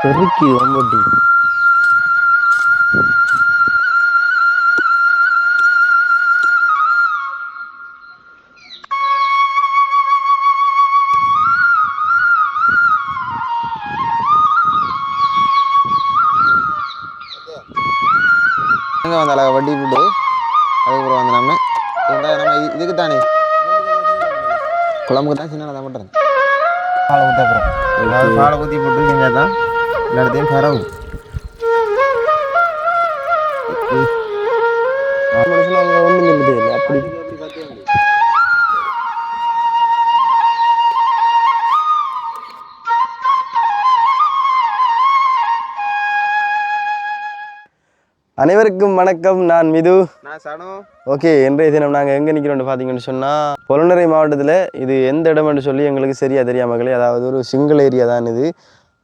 பெருக்கி ரொம்பட்டி அங்கே வந்து அழகாக வட்டி போட்டு அதுக்கப்புறம் வந்து நம்ம இதுண்டா நம்ம இது- இதுக்கு தானே குழம்புக்கு தான் சின்ன தான் பண்ணுறேன் பாலை ஊற்ற அப்புறம்? பாலை ஊற்றி போட்டு செஞ்சால் தான் சொல்லுது இல்லை அப்படி அனைவருக்கும் வணக்கம். நான் மிது. ஓகே இன்றைய தினம் நாங்கள் எங்கே நிற்கிறோம்னு பார்த்தீங்கன்னு சொன்னால் பொலனரை மாவட்டத்தில் இது எந்த இடம்னு சொல்லி எங்களுக்கு சரியா தெரியாமங்களே அதாவது ஒரு சிங்கிள் ஏரியா தான் இது.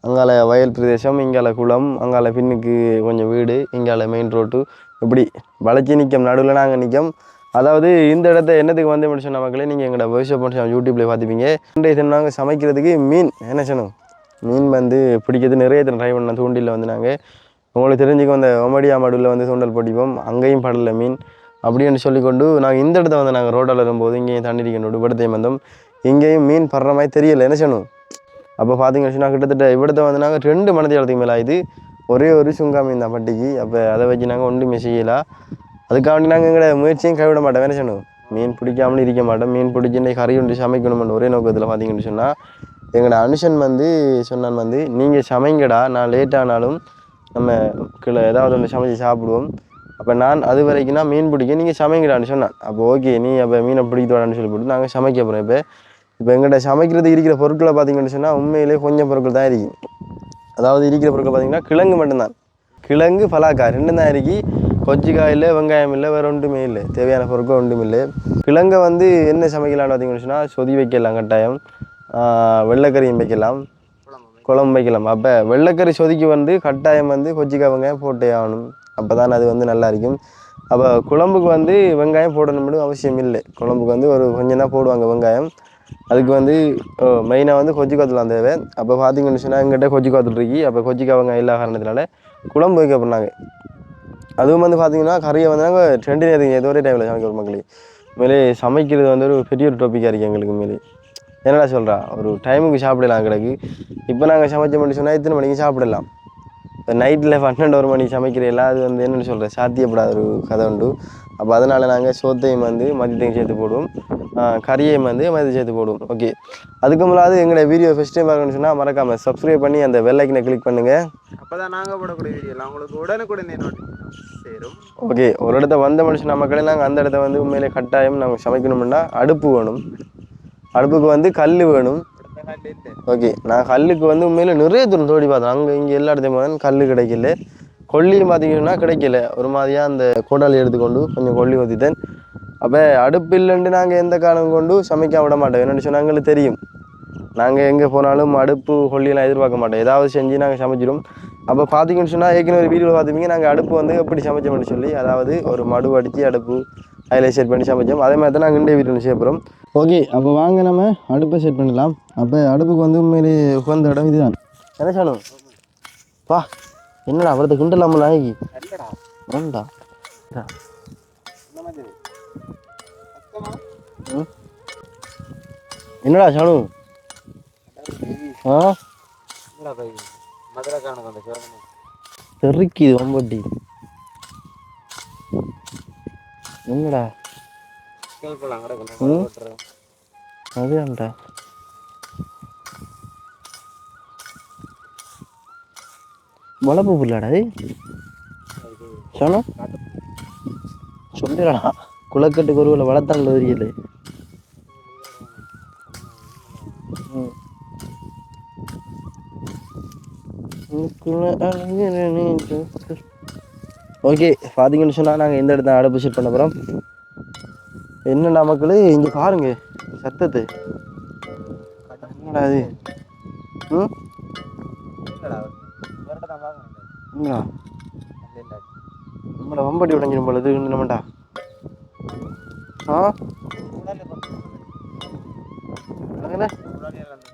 அங்கால வயல் பிரதேசம் இங்கால குளம் அங்கால பின்னுக்கு கொஞ்சம் வீடு இங்கால மெயின் ரோட்டு இப்படி வளைச்சி நிற்கும் நடுவில் நாங்கள் நிற்கும் அதாவது இந்த இடத்த என்னத்துக்கு வந்து சொன்ன மக்களே நீங்கள் எங்களோட வயசு பண்ண யூடியூப்ல பார்த்துப்பீங்க இன்றைய தினம் நாங்கள் சமைக்கிறதுக்கு மீன் என்ன சொன்னோம் மீன் வந்து பிடிக்கிறது நிறைய தினம் ட்ரை பண்ண தூண்டில் வந்து நாங்கள் உங்களுக்கு தெரிஞ்சுக்க அந்த ஒமடியா மடுவில் வந்து தூண்டல் போட்டிப்போம். அங்கேயும் படல மீன். அப்படின்னு சொல்லிக்கொண்டு நாங்கள் இந்த இடத்த வந்து நாங்கள் ரோட்டில் வரும்போது இங்கேயும் தண்ணி அடிக்கணும் விடத்தையும் வந்தோம். இங்கேயும் மீன் படுற மாதிரி தெரியல. என்ன செய்யணும்? அப்போ பார்த்தீங்கன்னு சொன்னா கிட்டத்தட்ட இவிடத்தை வந்து நாங்கள் ரெண்டு மணத்தி மேலே ஆயுது. ஒரே ஒரு சுங்கா மீன் தான் பட்டிக்கு அப்போ அதை வச்சு நாங்கள் ஒன்றுமே செய்யலாம் அதுக்காண்டி நாங்கள் எங்களை முயற்சியும் கைவிட மாட்டோம். என்ன சொன்னோம்? மீன் பிடிக்காமலும் இருக்க மாட்டோம். மீன் பிடிச்சி இன்றைக்கு கறி ஒன்று சமைக்கணும்னு ஒரே நோக்கத்தில் பார்த்தீங்கன்னு சொன்னால் எங்களோட அனுஷன் வந்து சொன்னான் வந்து நீங்கள் சமைங்கடா நான் லேட்டானாலும் நம்ம கீழே ஏதாவது ஒன்று சமைச்சு சாப்பிடுவோம். அப்போ நான் அது வரைக்கும் நான் மீன் பிடிக்க நீங்கள் சமைங்கடான்னு சொன்னான். அப்போ ஓகே நீ அப்போ மீனை பிடிக்கத்தோடான்னு சொல்லி போட்டு நாங்கள் சமைக்க போகிறோம் இப்போ இப்போ எங்கள்கிட்ட சமைக்கிறது இருக்கிற பொருட்களை பார்த்தீங்கன்னு சொன்னால் உண்மையிலே கொஞ்சம் பொருட்கள் தான் இருக்கு. அதாவது இருக்கிற பொருட்கள் பார்த்தீங்கன்னா கிழங்கு மட்டும்தான். கிழங்கு பலாக்காய் ரெண்டும் தான் இருக்கு. கொச்சிக்காய் இல்லை வெங்காயம் இல்லை வேறு ஒன்றுமே இல்லை. தேவையான பொருட்கள் ஒன்றும் இல்லை. கிழங்கை வந்து என்ன சமைக்கலாம்னு பார்த்தீங்கன்னு சொன்னால் சொதி வைக்கலாம் கட்டாயம். வெள்ளைக்கறியும் வைக்கலாம். குழம்பு வைக்கலாம். அப்போ வெள்ளைக்கறி சொதிக்கு வந்து கட்டாயம் வந்து கொச்சிக்காய் வெங்காயம் போட்டே ஆகணும். அப்போ தான் அது வந்து நல்லா இருக்கும். அப்போ குழம்புக்கு வந்து வெங்காயம் போடணும்னு அவசியம் இல்லை. குழம்புக்கு வந்து ஒரு கொஞ்சம் தான் போடுவாங்க வெங்காயம். அதுக்கு வந்து மெயினாக வந்து கொச்சி காத்தூள் தேவை. அப்போ பார்த்தீங்கன்னு சொன்னால் எங்கிட்ட கொச்சி காத்தூள் இருக்கு. அப்போ கொச்சிக்காய் அவங்க இல்லாத காரணத்தினால குழம்பு வைக்க பண்ணாங்க. அதுவும் வந்து பார்த்தீங்கன்னா கறியை வந்து நாங்கள் ரெண்டு நேரத்துக்கு ஏதோ ஒரே டைமில் சமைக்கிற மக்களே. மேலே சமைக்கிறது வந்து ஒரு பெரிய ஒரு டாப்பிக்காக இருக்குது எங்களுக்கு மேலே என்னடா சொல்கிறா ஒரு டைமுக்கு சாப்பிடலாம் கிடக்கு. இப்போ நாங்கள் சமைச்ச மட்டும் சொன்னால் எத்தனை மணிக்கு சாப்பிடலாம்? இப்போ நைட்டில் பன்னெண்டு ஒரு மணிக்கு சமைக்கிறீங்களா? அது வந்து என்னென்னு சொல்கிறேன் சாத்தியப்படாத ஒரு கதை உண்டு. அப்போ அதனால் நாங்கள் சோத்தையும் வந்து மதியத்தையும் சேர்த்து போடுவோம். கறியையும் வந்து மதியம் சேர்த்து போடுவோம். ஓகே அதுக்கு முன்னாடி எங்களோட வீடியோ ஃபஸ்ட் டைம் பார்க்கணும்னு சொன்னால் மறக்காமல் சப்ஸ்கிரைப் பண்ணி அந்த பெல் ஐக்கனை கிளிக் பண்ணுங்கள் அப்போ தான் நாங்கள் போடக்கூடிய வீடியோலாம் உங்களுக்கு உடனுக்குடனே சேரும். ஓகே ஒரு இடத்த வந்த மனுஷன் மக்களே நாங்கள் அந்த இடத்த வந்து உண்மையிலே கட்டாயம் நாங்கள் சமைக்கணும்னா அடுப்பு வேணும். அடுப்புக்கு வந்து கல் வேணும். ஓகே நான் கல்லுக்கு வந்து உண்மையில நிறைய தூரம் தோடி பார்த்தேன். அங்கே இங்கே எல்லா இடத்தையும் கல் கிடைக்கல. கொல்லியும் பார்த்தீங்கன்னா கிடைக்கல. ஒரு மாதிரியாக அந்த கோடாலி எடுத்துக்கொண்டு கொஞ்சம் கொல்லி ஊற்றிட்டேன் அப்போ அடுப்பு இல்லைன்ட்டு நாங்கள் எந்த காரணம் கொண்டு சமைக்க விட மாட்டோம். என்னென்னு சொன்னால் எங்களுக்கு தெரியும். நாங்கள் எங்கே போனாலும் அடுப்பு கொல்லியெல்லாம் எதிர்பார்க்க மாட்டோம். ஏதாவது செஞ்சு நாங்கள் சமைச்சிடும் அப்போ பார்த்தீங்கன்னு சொன்னால் ஏற்கனவே ஒரு வீடியோவில் பார்த்துப்பீங்க நாங்கள் அடுப்பு வந்து எப்படி சமைச்சோம்னு சொல்லி அதாவது ஒரு மடு அடித்து அடுப்பு அதில் செட் பண்ணி சமைச்சோம் அதே மாதிரி தான் நாங்கள் இண்டே வீட்டில் செய்ய போகிறோம் ஓகே அப்போ வாங்க நம்ம அடுப்பை செட் பண்ணலாம். அப்போ அடுப்புக்கு வந்து உண்மையிலே உகந்த இடம் இதுதான். என்ன சொல்லணும் பா என்னடா அவரது கிண்டலாமல் நாய்க்கு வேண்டா? என்னடா சாணு ஆ? தெறிக்குது வம்பட்டி கிடக்கு அதுதான்டா வளர்ப்பு புல்லாடா அது? சாணு சொல்லிடா. குளக்கட்டுக்கு ஒருவில் வளர்த்தாங்கள தெரியல ம். ஓகே பார்த்தீங்கன்னு சொன்னால் நாங்கள் எந்த இடத்துல அடுப்பு செட் பண்ண போகிறோம் என்னடா மக்களே இங்கே பாருங்க சத்தத்தை. அது ம்? நம்மளை வம்பட்டி உடஞ்சிரும் போல இது நம்மடா ஆ?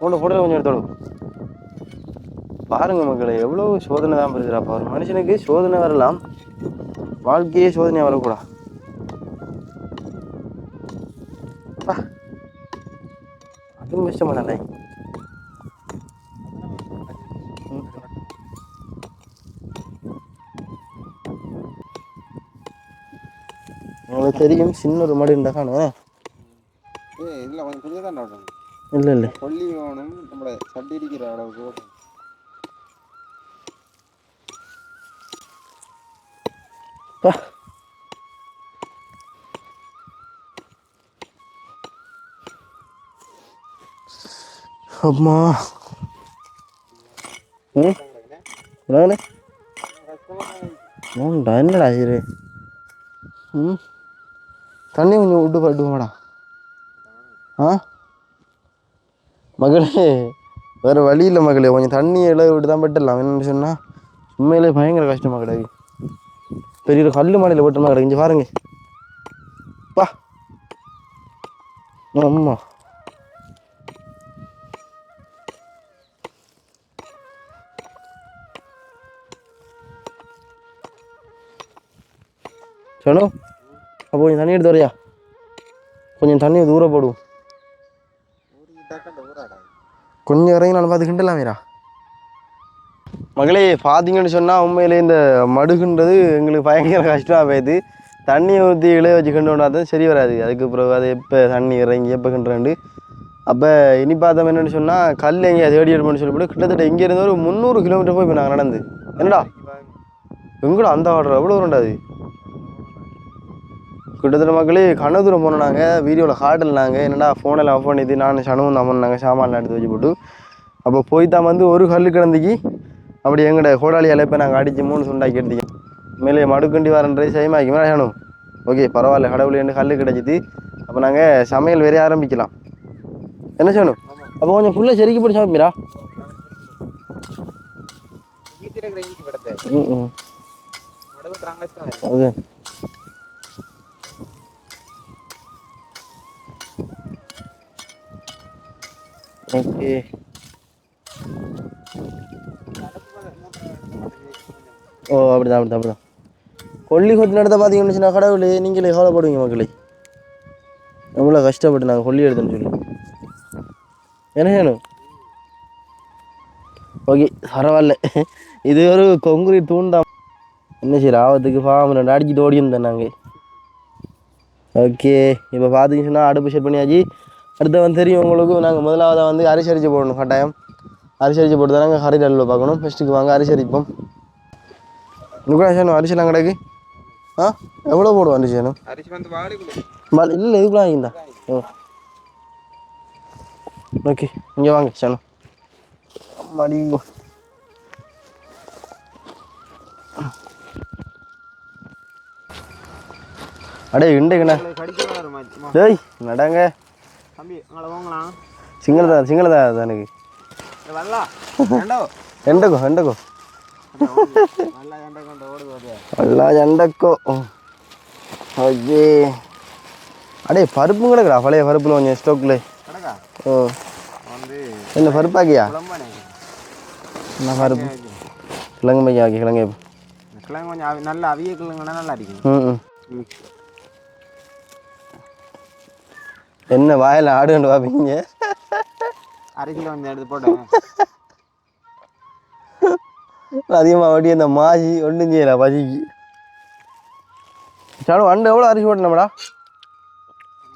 உன்னை போடல கொஞ்சம் எடுத்தோடு பாருங்க மக்களே எவ்வளோ சோதனை தான் வருகிறாப்பா ஒரு மனுஷனுக்கு சோதனை வரலாம். வாழ்க்கையே சோதனையாக வரக்கூடாது அப்பா. அதுவும் கஷ்டமாடா உங்களுக்கு தெரியும் சின்ன ஒரு மாடு இருந்தா காணும். ஏய் இதில் கொஞ்சம் புதிய தான் விடணும். இல்லை இல்லை. கொல்லி வேணும் நம்மளை சட்டி இருக்கிற அளவுக்கு பா அம்மா ம் என்னங்கண்ணே என்னடா இது ம் தண்ணி கொஞ்சம் விட்டு பட்டுமாடா ஆ மகளே வேறு வழி இல்லை மகளே கொஞ்சம் தண்ணி இழவு விட்டு தான் பட்டுடலாம் என்னென்னு சொன்னால் உண்மையிலே பயங்கர கஷ்டம் மகளே பெரிய ஒரு கல் மாடியில் போட்டோம்னா கிடக்கு பாருங்க. பா. அம்மா. சனு அப்போ கொஞ்சம் தண்ணி எடுத்து வரையா? கொஞ்சம் தண்ணியை தூர போடுவோம். கொஞ்சம் இறங்கி நான் பார்த்து கிண்டலாமேரா மகளே பார்த்தீங்கன்னு சொன்னால் உண்மையிலே இந்த மடுகுன்றது எங்களுக்கு பயங்கர கஷ்டமாக போயிடுது. தண்ணி ஊற்றி இளைய வச்சு கிண்டு தான் சரி வராது. அதுக்கு பிறகு அது எப்போ தண்ணி இறங்கி எப்போ கிண்டுறாண்டு அப்போ இனி பார்த்தோம் என்னென்னு சொன்னால் கல் எங்கேயா தேடி எடுப்போம்னு சொல்லிவிட்டு கிட்டத்தட்ட இங்கேருந்து ஒரு முந்நூறு கிலோமீட்டர் போய் இப்போ நாங்கள் நடந்து. என்னடா? எங்கடா அந்த ஆர்டர் எவ்வளோ வரும்டா கிட்டத்தட்ட மக்களே கண்ண தூரம் போனோம் நாங்கள் வீடியோவில் காட்டல் நாங்கள் என்னடா ஃபோனில் ஆஃப் பண்ணிட்டு நான் சனவும் தான் பண்ணாங்க சாமான்லாம் எடுத்து வச்சு போட்டு. அப்போ போய் தான் வந்து ஒரு கல் கிடந்துக்கு. அப்படி எங்கட கோடாளி இப்போ நாங்கள் அடித்து மூணு சுண்டாக்கி எடுத்தீங்க. மேலே மடுக்கண்டி வரன்றது செய்மாக்கி மேலே ஓகே பரவாயில்ல கடவுள் கல் கிடச்சிது. அப்போ நாங்கள் சமையல் வேறே ஆரம்பிக்கலாம். என்ன செய்யணும்? அப்போ கொஞ்சம் ஃபுல்லாக செருக்கி போட்டு சமைப்பீரா ஓகே. ஓ அப்படிதான் அப்படிதான் அப்படிதான். கொல்லி கொத்து நடத்த பார்த்தீங்கன்னு சொன்னா கடவுளே நீங்களே கவலைப்படுவீங்க மக்களே. எவ்வளோ கஷ்டப்பட்டு நாங்கள் கொல்லி எடுத்தோன்னு சொல்லி. என்ன செய்யணும்? ஓகே பரவாயில்ல. இது ஒரு கொங்குரி தூண்டாம் என்ன சரி ஆபத்துக்கு ஃபார்ம் ரெண்டு அடிச்சுட்டு ஓடி இருந்தேன் நாங்கள் ஓகே இப்போ பார்த்தீங்கன்னு சொன்னால் அடுப்பு செட் பண்ணியாச்சு. அடுத்து வந்து தெரியும் உங்களுக்கு. நாங்கள் முதலாவதாக வந்து அரிசி அரிச்சு போடணும் கட்டாயம். அரிசி அரிசி போட்டு தான் நாங்கள் கறி பார்க்கணும். ஃபஸ்ட்டுக்கு வாங்க அரிசி அரிப்போம். இன்னும் அரிசிலாம் கிடைக்கு? ஆ? எவ்வளோ போடும் அரிசி வேணும்? பல் இல்லை இதுக்குலாம் ஆகிந்தா ஓ. ஓகே இங்கே வாங்க சேனம் மடிங்கோ அடே இண்டுங்கண்ணா ஏய் நடங்க. சிங்களதா சிங்களதா தானுக்கு ரெண்டகோ ரெண்டகோ நல்லா எண்டக்கோ ஓகே அடே பருப்பு கிடக்குறா பழைய பருப்புல கொஞ்சம் ஸ்டோக்கில் ஓ. என்ன பருப்பாக்கியா? என்ன பருப்பு? கிழங்கு மையா ஓகே கிழங்கு கிழங்கு கொஞ்சம் நல்லா அவிய கிழங்குனா நல்லா இருக்கும் ம் என்ன வாயில் ஆடு கொண்டு பார்ப்பீங்க அரிசியில் கிலோ கொஞ்சம் எடுத்து போட்டேன். அதிகமாக வட்டி இந்த மாசி ஒன்றும் செய்யல பசிக்கு. சாலும் அண்டு எவ்வளோ அரிசி போட்டணும்டா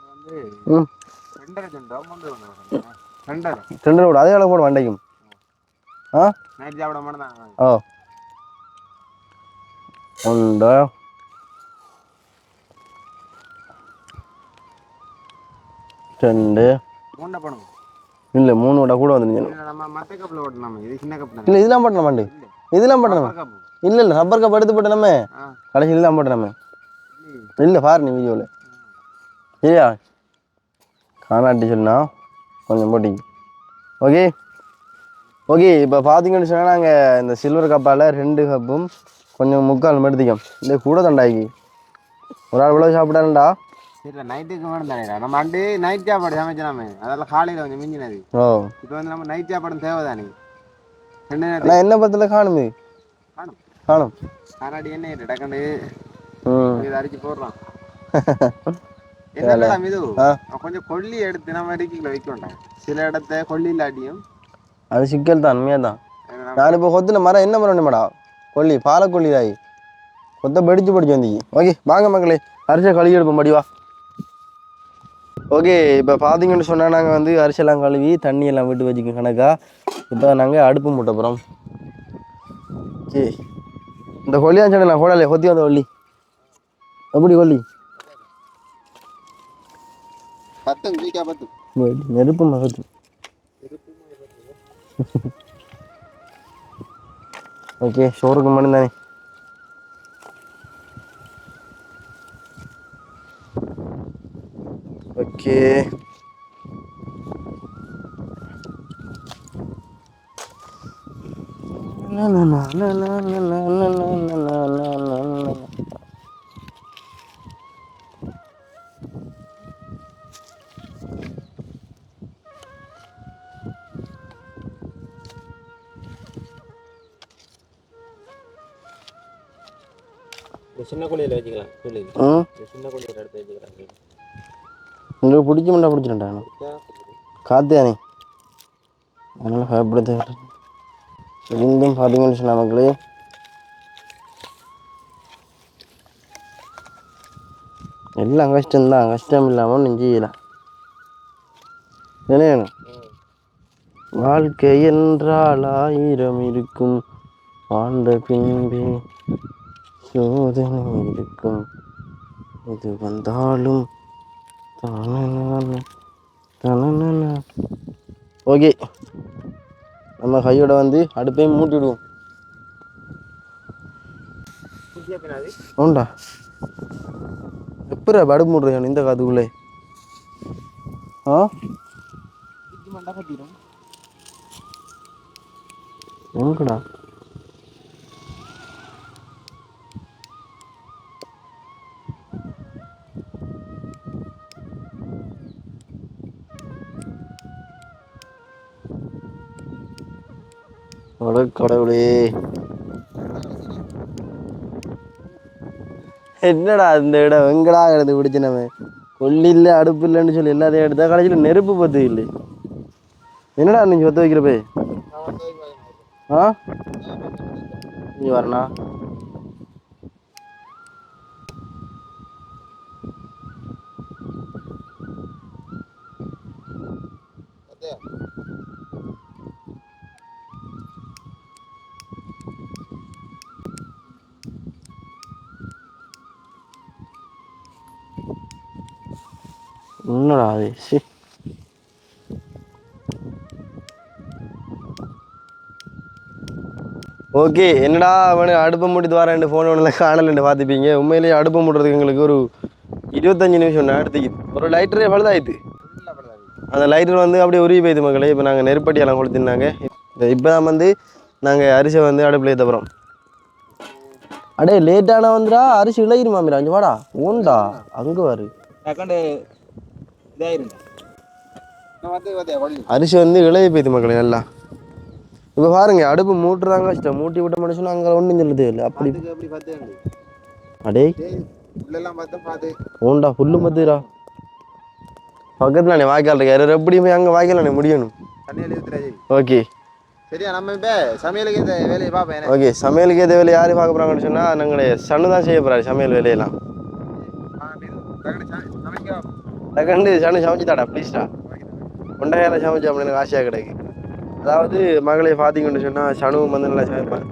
வந்து ம். ரெண்டரை போடு அதே எவ்வளோ போடும் வண்டைக்கும். ஆ? ஓ உண்டு ரெண்டு. மூண்டை போடணும் இல்லை மூணு விட கூட வந்துருங்க இல்ல, இதெல்லாம் போட்டணும் மாண்டு. இதெல்லாம் போட்டணும் கப்பு இல்லை இல்லை ரப்பர் கப் எடுத்து போட்டணுமே ஆ. கடைசியில் இதெல்லாம் போட்டணுமே இல்லை பாரு நீ வீடியோவில் சரியா? காணாட்டி சொன்னா கொஞ்சம் போட்டிங்க ஓகே ஓகே இப்போ பார்த்தீங்கன்னு சொன்னால் நாங்கள் இந்த சில்வர் கப்பால் ரெண்டு கப்பும் கொஞ்சம் முக்கால் எடுத்துக்கோம் இந்த கூட தண்டாக்கி. ஒரு ஆள் இவ்வளோ சாப்பிட்டாண்டா சரி நைட்டுக்கு வேணும் தானே நம்ம அண்டு நைட் சாப்பாடு சமைச்சலாமே அதெல்லாம் காலையில் கொஞ்சம் மிஞ்சினது. ஓ. இப்போ வந்து நம்ம நைட் சாப்பாடு தேவை தானே என்ன ஆனால் என்ன பத்தில் காணும்? காணும். காணும். காணாடி என்ன டக்கண்டு ம். இதை அரிச்சு போடுறான் என்ன இது. கொஞ்சம் கொல்லி எடுத்து நம்ம இடுக்கில வைக்க வேண்டாம் சில இடத்த கொல்லி இல்லாட்டியும். அது சிக்கல் தான் உண்மையாக தான். நான் இப்போ கொத்துல மரம் என்ன மரம் மேடா கொல்லி பாலக்கொல்லி தாய். கொத்த படிச்சு படிச்சு வந்தீங்க ஓகே வாங்க மக்களே அரிசியை கழுவி எடுப்போம் படிவா ஓகே இப்போ பார்த்தீங்கன்னு சொன்னால் நாங்கள் வந்து அரிசியெல்லாம் கழுவி தண்ணி எல்லாம் விட்டு வச்சுக்க கணக்கா. இப்போ நாங்கள் அடுப்பு மூட்ட போகிறோம் ஓகே இந்த கொல்லியான் சொன்னலாம் போடலையே கொத்தி வந்த கொல்லி எப்படி கொல்லி நெருப்பு மகத்து. ஓகே சோறுக்கு மட்டும் தானே ஓகே சின்ன கொல்லியில் வச்சுக்கலாம் சொல்லி ம் சின்ன கொல்லியில் எடுத்து வச்சுக்கலாம் உங்களுக்கு பிடிச்ச மண்டா பிடிச்சிட்டா காத்தியானே அதனால் பயப்படுத்த இங்கும் பார்த்தீங்கன்னு சொன்ன மக்களே. எல்லாம் கஷ்டம்தான். கஷ்டம் இல்லாமல் ஒன்றும் செய்யலாம் என்ன வாழ்க்கை என்றால் ஆயிரம் இருக்கும். வாழ்ந்த பின்பே சோதனை இருக்கும். இது வந்தாலும் ஓகே நம்ம கையோட வந்து அடுப்பையும் மூட்டிடுவோம் உண்டா எப்பரா அடுப்பு மூடுறேன் இந்த காதுக்குள்ளே ஆ எங்கடா அட கடவுளே என்னடா இந்த இடம்? எங்கடா கிடந்து பிடிச்சி நம்ம? கொல்லி இல்லை அடுப்பு இல்லைன்னு சொல்லி எல்லாத்தையும் எடுத்தா கடைசியில் நெருப்பு பத்து இல்லை. என்னடா நீங்கள் பற்ற வைக்கிறப்ப ஆ? நீ வரணா என்னடா அது சி. ஓகே என்னடா அவனு அடுப்பை மூட்டிட்டு வரேன் ஃபோன் ஒன்றில் காணலன்னு பார்த்துப்பீங்க. உண்மையிலேயே அடுப்பை மூட்டுறதுக்கு எங்களுக்கு ஒரு இருபத்தஞ்சு நிமிஷம் நேரத்துக்கு ஒரு லைட்டரே பழுதாயிட்டு அந்த லைட்டர் வந்து அப்படியே உருகி போயிடுது மக்களே. இப்போ நாங்கள் நெருப்பட்டியெல்லாம் கொடுத்துருந்தாங்க இப்போ தான் வந்து நாங்கள் அரிசியை வந்து அடுப்பில் ஏற்ற போகிறோம் அடே லேட்டான வந்துடா. அரிசி இளையிருமா மீரா? அஞ்சு வாடா. ஓண்டா அங்கே வாரு. அரிசி வந்து இளைய போயிது மக்களே நல்லா இப்போ பாருங்க அடுப்பு மூட்டுறாங்க கஷ்டம் மூட்டி விட்ட மனுஷன் அங்கே ஒன்றும் சொல்ல தேவையில்லை அப்படி அடே ஓண்டா புல்லு மத்துரா பக்கத்துல வாய்க்கால் இருக்காரு எப்படி போய் அங்கே வாய்க்கால் முடியணும் தண்ணியில் இருக்கிறது ஓகே சரியா நம்ம இப்போ சமையலுக்கு இந்த வேலையை பார்ப்பேன்? ஓகே சமையலுக்கு எது வேலை யார் பார்க்க போகிறாங்கன்னு சொன்னால் நாங்களே சனு தான் செய்ய போகிறாரு சமையல் வேலையெல்லாம் ஆ, இது டக்குனு ச- சமைக்க டக்கண்டு சனு சமைச்சுதாடா ப்ளீஸ்டா கொண்டையால சமைச்சு அப்படின்னு எனக்கு ஆசையாக கிடைக்கு. அதாவது மகளை பார்த்தீங்கன்னு சொன்னால் சனு வந்து நல்லா சமைப்பேன்.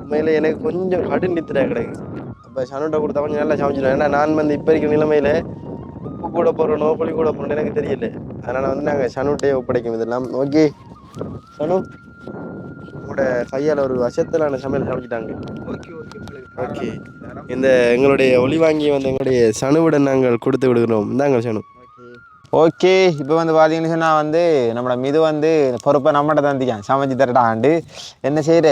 உண்மையில எனக்கு கொஞ்சம் கடும் நித்திர கிடைக்கு. அப்போ சனுட்ட கொடுத்தா கொஞ்சம் நல்லா சமைச்சிடுவேன் ஏன்னா நான் வந்து இப்போ இருக்கிற நிலைமையில உப்பு கூட போடுறனோ புளி கூட போடணும் எனக்கு தெரியல. அதனால் வந்து நாங்கள் சனுட்டே ஒப்படைக்கும் இதெல்லாம். ஓகே. சனு உங்களோட கையால் ஒரு வசத்திலான சமையல் சமைச்சிட்டாங்க. Okay okay okay. இந்த எங்களுடைய ஒளி வாங்கி வந்து எங்களுடைய சனுவுடன் நாங்கள் கொடுத்து விடுகிறோம். இந்தாங்க சனு ஓகே இப்போ வந்து பார்த்தீங்கன்னு சொன்னால் வந்து நம்மளோட மிது வந்து பொறுப்பை நம்மகிட்ட தந்திக்கான் சமைச்சு தரடாண்டு என்ன செய்யுற?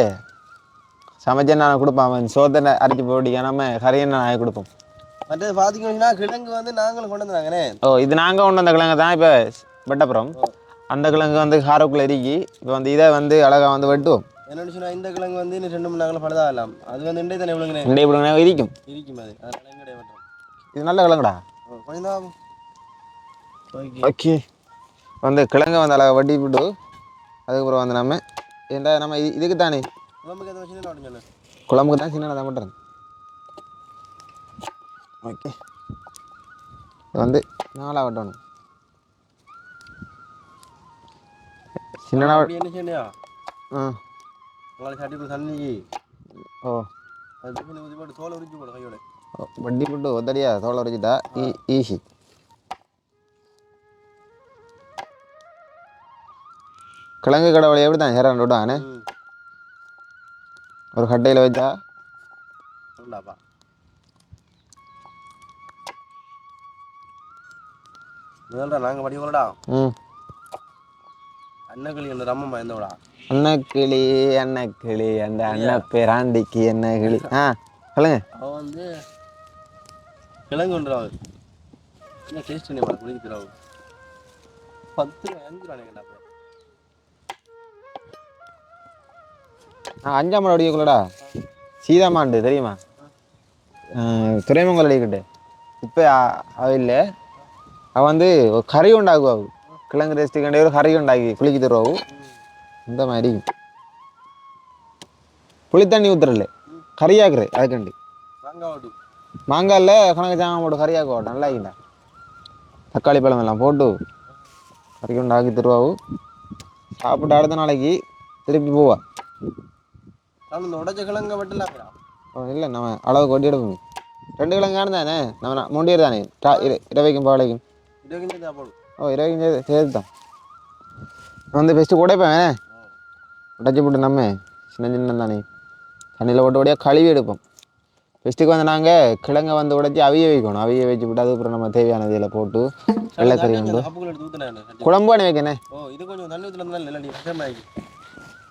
சமைச்சு நான் கொடுப்பேன்? அவன் சோதனை அரைச்சி போட்டிக்க நம்ம கரையை நான் கொடுப்போம். மற்றது பார்த்தீங்கன்னா கிழங்கு வந்து நாங்களும் கொண்டு வந்தாங்கண்ணே ஓ இது நாங்கள் கொண்டு வந்த கிழங்கு தான் இப்போ வெட்டப்புறம். அந்த கிழங்கு வந்து காரக்குள்ள இறுக்கி இப்போ வந்து இதை வந்து அழகாக வந்து வெட்டுவோம். என்னன்னு சொன்னா இந்த கிழங்கு வந்து இன்னும் ரெண்டு மணி நேரங்கள் பழுதாகலாம் அது வந்து இண்டே தானே விழுங்குனே ரெண்டே இப்படி இருக்கும் இருக்கும் அது. அதனால எங்கடைய வெட்டுறோம். இது நல்ல கிழங்குடா. கொஞ்சம் தான் ஓகே. வந்து கிழங்க வந்து அழகா வட்டி விட்டு அதுக்கப்புறம் வந்து நம்ம ஏண்டா நம்ம இது இதுக்கு தானே? குழம்புக்கு தான் சின்ன தான் பண்ணுறேன் ஓகே. வந்து நாலாக வெட்டணும். சின்னனா என்ன செய்யலையா ஆ. உங்களுக்கு சட்டிக்குள்ள தண்ணிக்கு ஓ. அது போட்டு தோலை உரிச்சு போடும் கையோட. வட்டி விட்டு ஒத்தடியா தோலை வரைச்சிட்டா ஈ ஈஸி கிழங்கு கடவுளை எப்படி தான் விட்டானே ம். ஒரு கட்டையில் வச்சா? உண்டாப்பா முதல்ல நாங்கள் படிக்கலடா அன்னக்கிளி என்ற ரம்மம்மா எந்தோடா அன்னக்கிளி அன்னக்கிளி அந்த அன்ன பேராண்டிக்கு என்ன கிளி ஆ சொல்லுங்க. அவன் வந்து கிழங்கு ஒன்றாவு என்ன டேஸ்ட் பண்ணி குளிக்கிறாவு பத்து ரூபா அஞ்சு நான் அஞ்சாம் மலை அடிக்கலடா சீதாமாண்டு தெரியுமா? துறைமுகங்கள் அடிக்கிட்டு. இப்போ அவ இல்லை. அவள் வந்து ஒரு கறி உண்டாக்குவா அவ. கிழங்கு டேஸ்ட்டு கண்டே ஒரு கறி உண்டாக்கி குளிக்க தருவாவு. இந்த மாதிரி. புளி தண்ணி ஊத்துறல கறியாக்குறது அதுக்கண்டு. மாங்காயில் கணக்கு ஜாமான் போட்டு கறியாக்குவா நல்லா ஆகிட்டா தக்காளி பழம் எல்லாம் போட்டு கறி உண்டாக்கி தருவாவு. சாப்பிட்டு அடுத்த நாளைக்கு திருப்பி போவா. நான் இந்த உடச்ச கிழங்க வெட்டலாம்டா ஓ இல்லை நம்ம அளவு கொட்டி எடுப்போம் ரெண்டு கிழங்கானு தானே நம்ம நான் மூணு பேர் தானே இரவைக்கும் சாப்பாடு ஓ இரவைக்கும் சேர்த்து தான் வந்து ஃபஸ்ட்டு உடைப்பேன் உடைச்சி போட்டு நம்ம சின்ன சின்ன தானே தண்ணியில் போட்டு உடையாக கழுவி எடுப்போம் ஃபஸ்ட்டுக்கு வந்து நாங்கள் கிழங்கை வந்து உடைச்சி அவிய வைக்கணும் அவிய வச்சு விட்டு அதுக்கப்புறம் நம்ம தேவையான இதில் போட்டு வெள்ளைக்கறி வந்து குழம்பு அணி வைக்கணே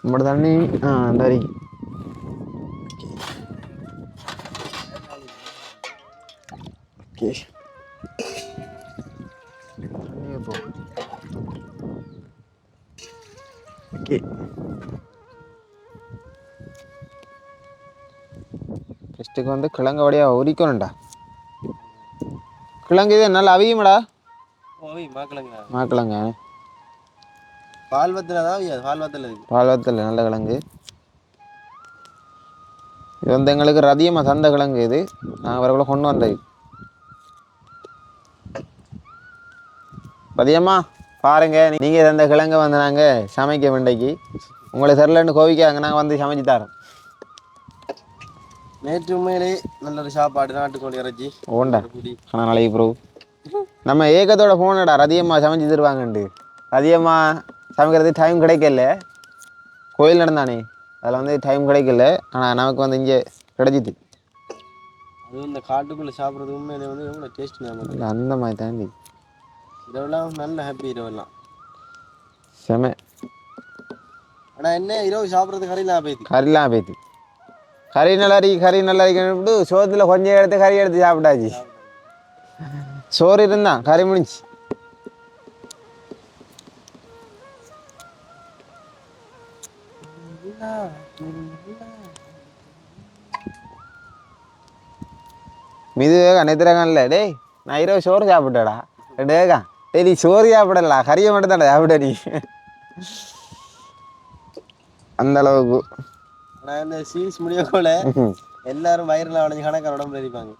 நம்மளோட தண்ணி ஆ அந்த ஓகே ஓகே ஃபஸ்ட்டுக்கு வந்து கிழங்கு வடியாக உரிக்கணும்டா. கிழங்கு இது நல்லா அவியுமாடா. மாக்கிழங்க மாக்கிழங்க. பால் வத்தில் தான் அது பால் வத்தில் இருக்கு. பாலத்தில் நல்ல கிழங்கு. இது வந்து எங்களுக்கு ரதியமாக தந்த கிழங்கு இது. நாங்கள் வரக்குள்ள கொண்டு வந்தது. ரதியம்மா பாருங்க நீங்கள் தந்த கிழங்கை வந்து நாங்கள் சமைக்க வேண்டைக்கு உங்களை சரியில்லைன்னு கோவிக்காங்க நாங்கள் வந்து சமைச்சு தரோம். நேற்று உண்மையிலே நல்ல ஒரு சாப்பாடு நாட்டுக்கோழி இறைச்சி. ஓண்டா. ஆனால் நாளைக்கு ப்ரோ நம்ம ஏக்கத்தோட ஃபோனடா ரதியம்மா சமைச்சு தருவாங்கண்டு ரதியம்மா சமைக்கிறதுக்கு டைம் கிடைக்கல. கோயில் நடந்தானே அதில் வந்து டைம் கிடைக்கல. ஆனால் நமக்கு வந்து இங்கே கிடைச்சிது. அதுவும் இந்த காட்டுக்குள்ளே சாப்பிட்றது உண்மையிலே வந்து எவ்வளோ டேஸ்ட் அந்த மாதிரி தாண்டி. இரவெல்லாம் நல்ல ஹாப்பி இரவெல்லாம் செம. ஆனால் என்ன இரவு சாப்பிட்றது? கரையில் போயிடுது கறிலாம் போய்த்து கறி நல்லா இருக்கு கறி நல்லா இருக்குன்னு சோத்துல கொஞ்சம் எடுத்து கறி எடுத்து சாப்பிட்டாச்சு. சோறு இருந்தான் கறி முடிஞ்சு. மிது வேகம் நெத்திரகான்ல. டேய் நான் இரவு சோறு சாப்பிட்டேடா ரெண்டு டேய் நீ சோறு சாப்பிடல கறியை மட்டும் தானே சாப்பிட்ட நீ. அந்த அளவுக்கு. ஆனால் இந்த சீரிஸ் முடிய போல எல்லாரும் வயிறில் அடைஞ்சு கணக்கான உடம்புல இருப்பாங்க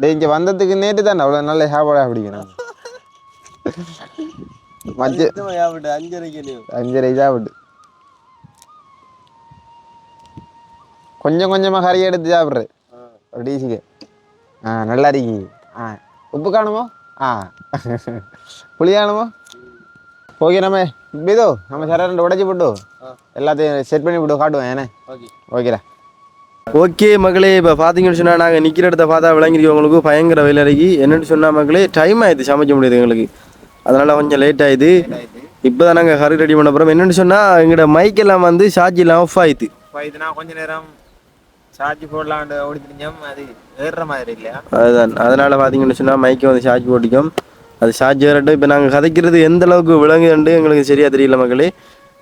டேய் இங்கே வந்ததுக்கு நேற்று தானே அவ்வளோ நல்ல சாப்பாடு அப்படிங்கிறாங்க மத்திய சுத்தமாக சாப்பிட்டு அஞ்சரைக்கு அஞ்சரை சாப்பிட்டு கொஞ்சம் கொஞ்சமாக கறி எடுத்து சாப்பிட்றது ஒரு டீஸுக்கு ஆ நல்லா இருக்கு ஆ. காணுமோ? ஆ. புளி காணுமோ? ஓகே நம்ம இதோ நம்ம சர ரெண்டு உடச்சி போட்டு. எல்லாத்தையும் செட் பண்ணி விட்டு காட்டுவேன் ஏனே? ஓகே ஓகேடா ஓகே மகளே இப்போ பார்த்தீங்கன்னு சொன்னால் நாங்கள் நிற்கிற இடத்த பார்த்தா விளங்கிருக்கு உங்களுக்கு. பயங்கர வெயில் அடிக்கி. என்னென்னு சொன்னால் மகளே டைம் ஆயிடுது சமைக்க முடியுது எங்களுக்கு. அதனால் கொஞ்சம் லேட் ஆயிடுது. இப்போ தான் நாங்கள் கறி ரெடி பண்ண போகிறோம் என்னென்னு சொன்னால் எங்களோட மைக் எல்லாம் வந்து சார்ஜ் எல்லாம் ஆஃப் ஆயிடுது. இதுனா கொஞ்ச நேரம் சார்ஜ் போடலான்னு ஓடி தெரிஞ்சோம் அது ஏறுற மாதிரி இல்லையா? அதுதான். அதனால் பார்த்தீங்கன்னு சொன்னால் மைக்கை வந்து சார்ஜ் போட்டிக்கும் அது சார்ஜ் ஏறட்டும். இப்போ நாங்கள் கதைக்கிறது எந்த அளவுக்கு விளங்குதுண்டு எங்களுக்கு சரியாக தெரியல மக்களே.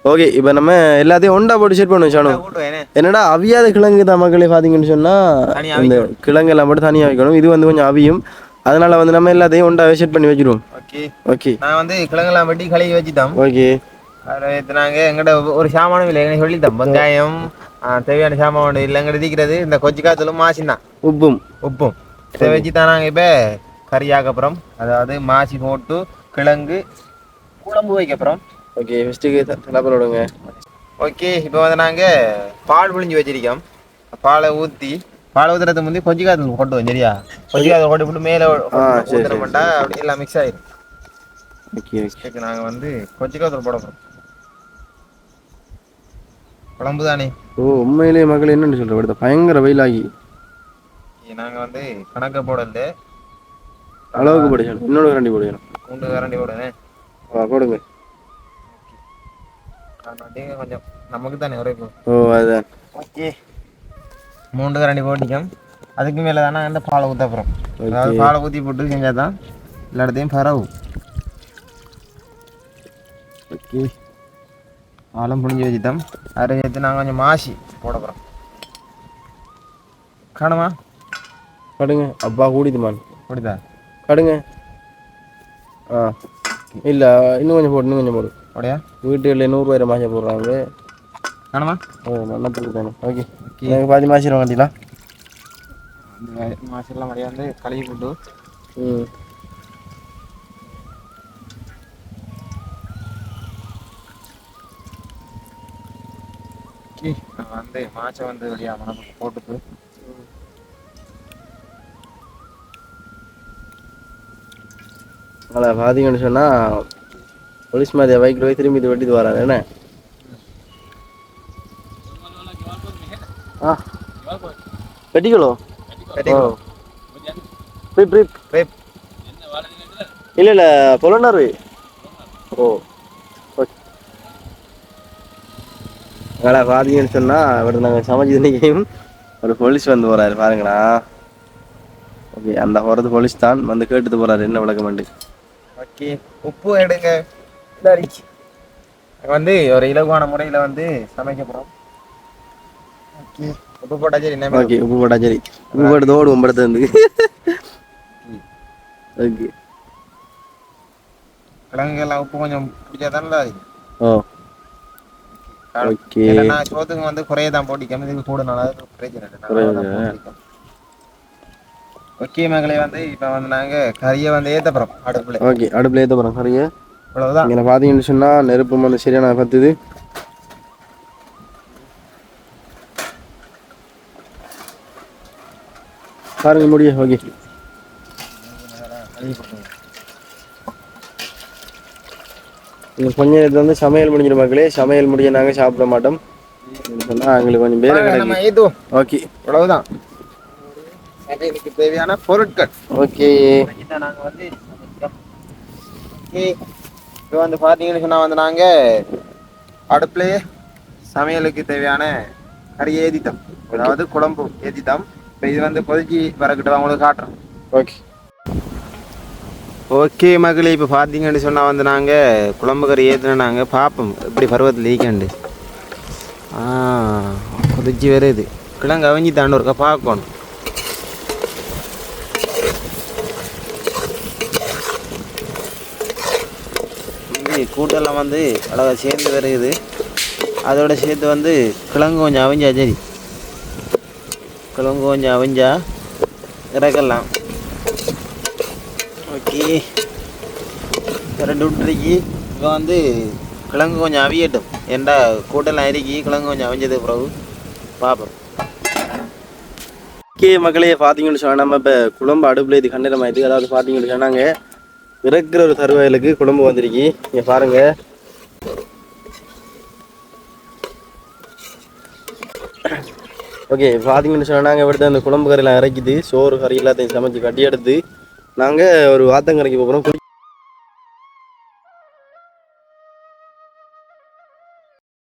ஓகே இப்போ நம்ம எல்லாத்தையும் ஒண்டா போட்டு செட் பண்ணுவோம் சாணம் என்னடா அவியாத கிழங்கு தான் மக்களே பார்த்தீங்கன்னு சொன்னால் இந்த கிழங்கெல்லாம் மட்டும் தனியாக வைக்கணும். இது வந்து கொஞ்சம் அவியும். அதனால வந்து நம்ம எல்லாத்தையும் ஒண்டாவே செட் பண்ணி வச்சிருவோம். ஓகே ஓகே நான் வந்து கிழங்கெல்லாம் வெட்டி கழுவி வச்சுட்டோம். ஓகே ஏற்றுனாங்க எங்கிட்ட ஒரு சாமானும் இல்லை. எனக்கு சொல்லித்தோம் வெங்காயம் தேவையான சாமான் இல்லை எங்கிட்ட இருக்கிறது இந்த கொச்சி காய்ச்சலும் மாசின் உப்பும். உப்பும். இதை வச்சு தான் நாங்கள் இப்போ கறியாக அப்புறம் அதாவது மாசி போட்டு கிழங்கு குழம்பு வைக்க அப்புறம் ஓகே ஃபஸ்ட்டுக்கு தலைப்பில் விடுங்க. ஓகே இப்போ வந்து நாங்கள் பால் புழிஞ்சு வச்சிருக்கோம். பாலை ஊற்றி பால் ஊற்றுறதுக்கு முந்தைய கொஞ்ச காலத்துக்கு கொட்டுவோம் சரியா? கொஞ்ச காலத்தில் கொண்டு போட்டு மேலே ஊற்றுற மாட்டா அப்படி எல்லாம் மிக்ஸ் ஆயிடும் ஓகே நாங்கள் வந்து கொஞ்ச காலத்தில் போட போகிறோம் குழம்பு தானே ஓ உண்மையிலேயே மக்கள் என்னன்னு சொல்கிற விடுத்த பயங்கர வெயிலாகி. நாங்கள் வந்து கணக்க போடல. அளவுக்கு படிக்கணும் இன்னொரு கரண்டி போடுக்கணும் பூண்டு கரண்டி போடுறேன்? ஆ போடுங்க. கொஞ்சம் நமக்கு தானே ஒரே ஓ அதுதான். ஓகே. மூன்று கரண்டி போட்டிக்கும் அதுக்கு மேலே தானே? அந்த பாலை ஊற்ற போகிறோம் அதாவது பாலை ஊற்றி போட்டு செஞ்சால் தான் எல்லா இடத்தையும் பரவும். ஓகே. பாலம் புழிஞ்சு வச்சுட்டோம் அதை சேர்த்து நாங்கள் கொஞ்சம் மாசி போட போகிறோம் காணுமா? கடுங்க. அப்பா கூடிதுமான் அப்படிதா கடுங்க. ஆ. இல்லை இன்னும் கொஞ்சம் போடு இன்னும் கொஞ்சம் போடு. அப்படியா? வீட்டுகளில் நூறுரூவாயிரம் மாசம் போடுறாங்க. காணுமா? ஓ மண்ணத்துக்கு தானே ஓகே. எனக்கு பாதி மாசிடும் கட்டிலாம் மாசெல்லாம் மரியாதை வந்து கழுவி போட்டு. ம். நான் வந்து மாச்சை வந்து வெளியாக மனப்புக்கு போட்டுட்டு. அதில் பார்த்தீங்கன்னு சொன்னால் போலீஸ் மாதிரியா பைக்கில் போய் திரும்பி இது வெட்டிட்டு வராரு. என்ன? ஆ. வெட்டிக்கலோ. ப்ரீப் ப்ரீப். ப்ரீப். இல்லை இல்லை பொலனார் அங்கே பார்த்தீங்கன்னு சொன்னால் அவர் நாங்கள் சமைச்சது இன்னைக்கும் ஒரு போலீஸ் வந்து போகிறாரு பாருங்களா ஓகே அந்த போகிறது போலீஸ் தான். வந்து கேட்டுட்டு போகிறாரு என்ன விளக்கமாண்டு ஓகே உப்பு எடுங்க. வந்து ஒரு இலகுவான முறையில் வந்து சமைக்க போகிறோம் ஓகே உப்பு போட்டா சரி என்ன ஓகே உப்பு போட்டா சரி. உப்பு போட்டு தோடு படத்து வந்து. ஓகே கிழங்கு எல்லாம் உப்பு கொஞ்சம் பிடிச்சா தானே ஓ. ஓகே. இல்லைன்னா சோத்துக்கு வந்து குறைய தான் போட்டிக்கும் இதுக்கு கூட நல்லா பிரச்சனை இல்லை. ஓகே மகளே வந்து இப்போ வந்து நாங்கள் கறியை வந்து ஏற்ற போகிறோம் அடுப்பில். ஓகே அடுப்பில் ஏற்ற போகிறோம் சரிங்க இவ்வளவுதான் இங்கே பார்த்தீங்கன்னு சொன்னால் நெருப்பு வந்து சரியான பத்துது. பாருங்க முடிய. ஓகே. இந்த கொஞ்ச நேரத்தில் வந்து சமையல் முடிஞ்சிடும் மக்களே. சமையல் முடிய நாங்கள் சாப்பிட மாட்டோம். சொன்னால் எங்களுக்கு கொஞ்சம் நம்ம கிடைக்கும் ஓகே. சமையலுக்கு தேவையான பொருட்கள். ஓகே. இதை நாங்க வந்து இப்போ வந்து பார்த்தீங்கன்னு சொன்னா வந்து நாங்கள் அடுப்புலயே சமையலுக்கு தேவையான கறி ஏதித்தோம் அதாவது குழம்பு ஏதித்தோம். இப்போ இது வந்து கொதிச்சு வரக்கிட்ட உங்களுக்கு காட்டுறோம் ஓகே. ஓகே மகளே இப்போ பார்த்தீங்கன்னு சொன்னால் வந்து நாங்கள் குழம்பு கறி ஏற்றின நாங்கள் பார்ப்போம் எப்படி பருவத்தில் ஈக்கண்டு ஆ கொதிச்சு வருது. கிழங்கு அவிஞ்சி தாண்டு ஒருக்கா பார்க்கணும் கூட்டெல்லாம் வந்து அழகாக சேர்ந்து வருகுது அதோட சேர்த்து வந்து கிழங்கு கொஞ்சம் அவிஞ்சா சரி. கிழங்கு கொஞ்சம் அவிஞ்சா இறக்கலாம். ஓகே ரெண்டு விட்டுருக்கி இப்போ வந்து கிழங்கு கொஞ்சம் அவியட்டும். ஏண்டா கூட்டெல்லாம் இறுக்கி கிழங்கு கொஞ்சம் அவிஞ்சது பிறகு பார்ப்போம் ஓகே மக்களே பார்த்தீங்கன்னு சொன்னால் நம்ம இப்போ குழம்பு அடுப்பில் இது கண்டிடம் ஆயிடுது அதாவது பார்த்தீங்கன்னு சொன்னாங்க இறக்குற ஒரு தருவாயிலுக்கு குழம்பு வந்திருக்கு. இங்கே பாருங்க. ஓகே பார்த்தீங்கன்னு சொன்னால் நாங்கள் எடுத்து அந்த குழம்பு கறியெல்லாம் இறக்கிது சோறு கறி எல்லாத்தையும் சமைச்சு கட்டி எடுத்து நாங்கள் ஒரு ஆத்தங்கரைக்கு போகிறோம்